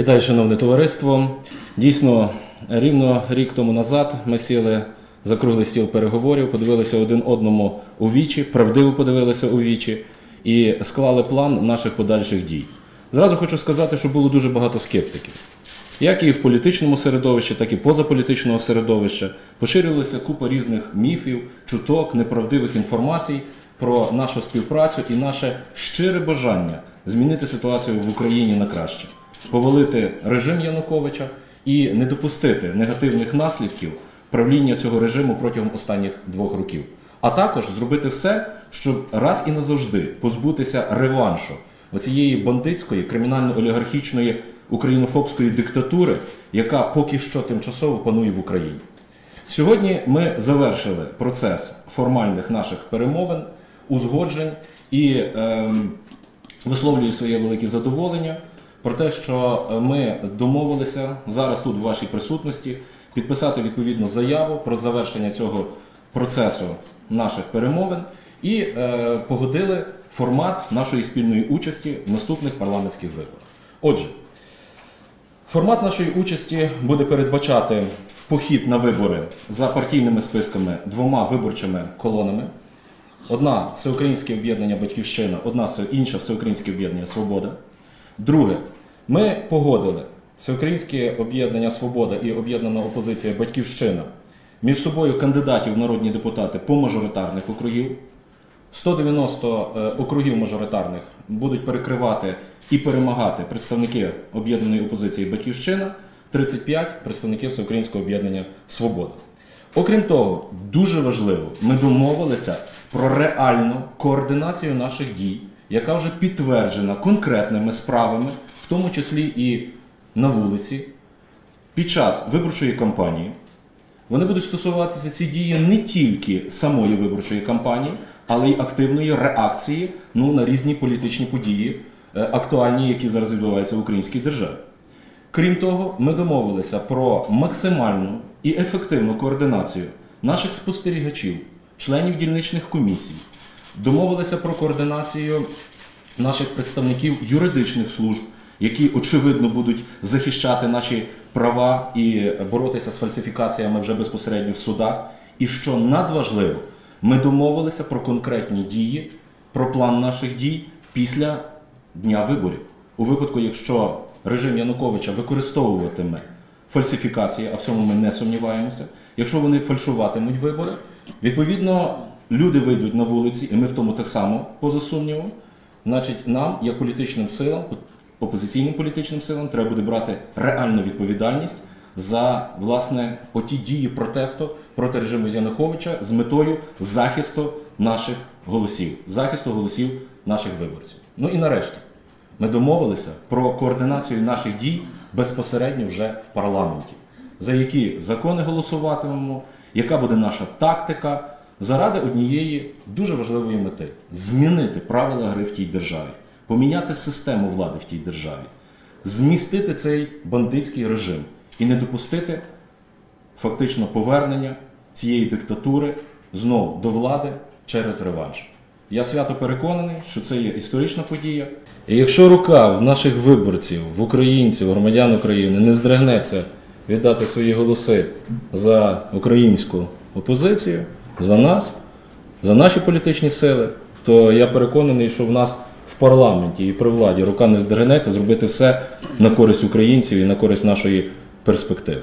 Вітаю, шановне товариство. Дійсно, рівно рік тому назад ми сіли за круглий стіл переговорів, подивилися один одному у вічі, правдиво подивилися у вічі і склали план наших подальших дій. Зразу хочу сказати, що було дуже багато скептиків. Як і в політичному середовищі, так і позаполітичного середовища поширювалася купа різних міфів, чуток, неправдивих інформацій про нашу співпрацю і наше щире бажання змінити ситуацію в Україні на краще, повалити режим Януковича і не допустити негативних наслідків правління цього режиму протягом останніх двох років. А також зробити все, щоб раз і назавжди позбутися реваншу оцієї бандитської кримінально-олігархічної українофобської диктатури, яка поки що тимчасово панує в Україні. Сьогодні ми завершили процес формальних наших перемовин, узгоджень і ем, висловлюю своє велике задоволення про те, що ми домовилися зараз тут, в вашій присутності, підписати відповідну заяву про завершення цього процесу наших перемовин і е, погодили формат нашої спільної участі в наступних парламентських виборах. Отже, Формат нашої участі буде передбачати похід на вибори за партійними списками двома виборчими колонами. Одна всеукраїнське об'єднання Батьківщина, одна інша всеукраїнське об'єднання Свобода. Друге, ми погодили всеукраїнське об'єднання Свобода і об'єднана опозиція Батьківщина між собою кандидатів в народні депутати по мажоритарних округів. 190 е, округів мажоритарних будуть перекривати і перемагати представники об'єднаної опозиції Батьківщина, 35 представників Всеукраїнського об'єднання Свобода. Окрім того, дуже важливо, ми домовилися про реальну координацію наших дій, яка вже підтверджена конкретними справами, в тому числі і на вулиці, під час виборчої кампанії. Вони будуть стосуватися ці дії не тільки самої виборчої кампанії, але й активної реакції ну, на різні політичні події, е, актуальні, які зараз відбуваються в українській державі. Крім того, ми домовилися про максимальну і ефективну координацію наших спостерігачів, членів дільничних комісій, домовилися про координацію наших представників юридичних служб, які очевидно будуть захищати наші права і боротися з фальсифікаціями вже безпосередньо в судах. І що надважливо, ми домовилися про конкретні дії, про план наших дій після дня виборів. У випадку, якщо режим Януковича використовуватиме фальсифікації, а в цьому ми не сумніваємося, якщо вони фальшуватимуть вибори, відповідно люди вийдуть на вулиці, і ми в тому так само поза сумнівом. Значить, нам, як політичним силам, опозиційним політичним силам, треба буде брати реальну відповідальність за власне оті дії протесту проти режиму Януковича з метою захисту наших голосів, захисту голосів наших виборців. Ну і нарешті, ми домовилися про координацію наших дій безпосередньо вже в парламенті, за які закони голосуватимемо, яка буде наша тактика заради однієї дуже важливої мети змінити правила гри в тій державі, поміняти систему влади в тій державі, змістити цей бандитський режим і не допустити фактично повернення цієї диктатури знову до влади через реванш. Я свято переконаний, що це є історична подія. І якщо рука в наших виборців, в українців, громадян України не здригнеться віддати свої голоси за українську опозицію, за нас, за наші політичні сили, то я переконаний, що в нас в парламенті і при владі рука не здригнеться зробити все на користь українців і на користь нашої перспективи.